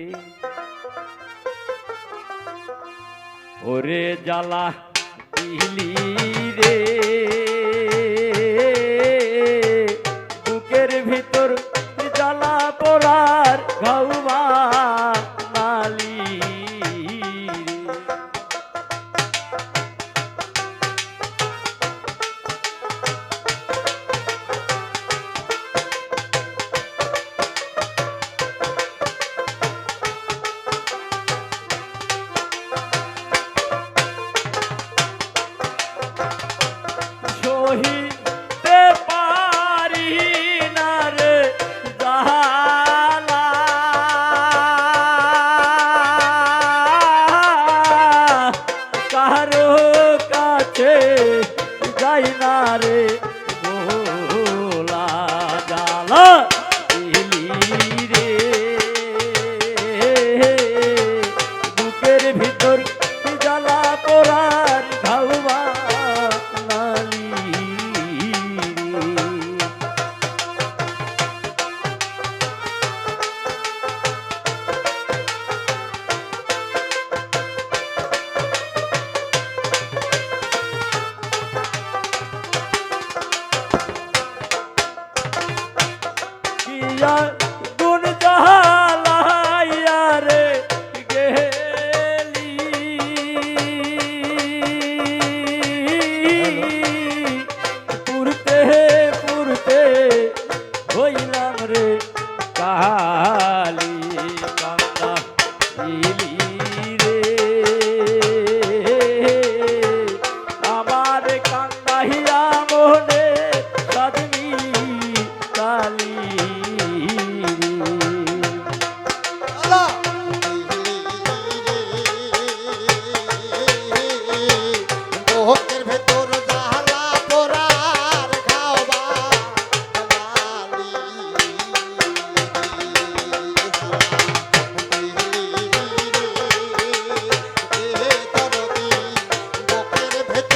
কাছে ওরে জ্বালা দিলি। সহিতে পারি না রে জালা। কারও কাছে যাই না রে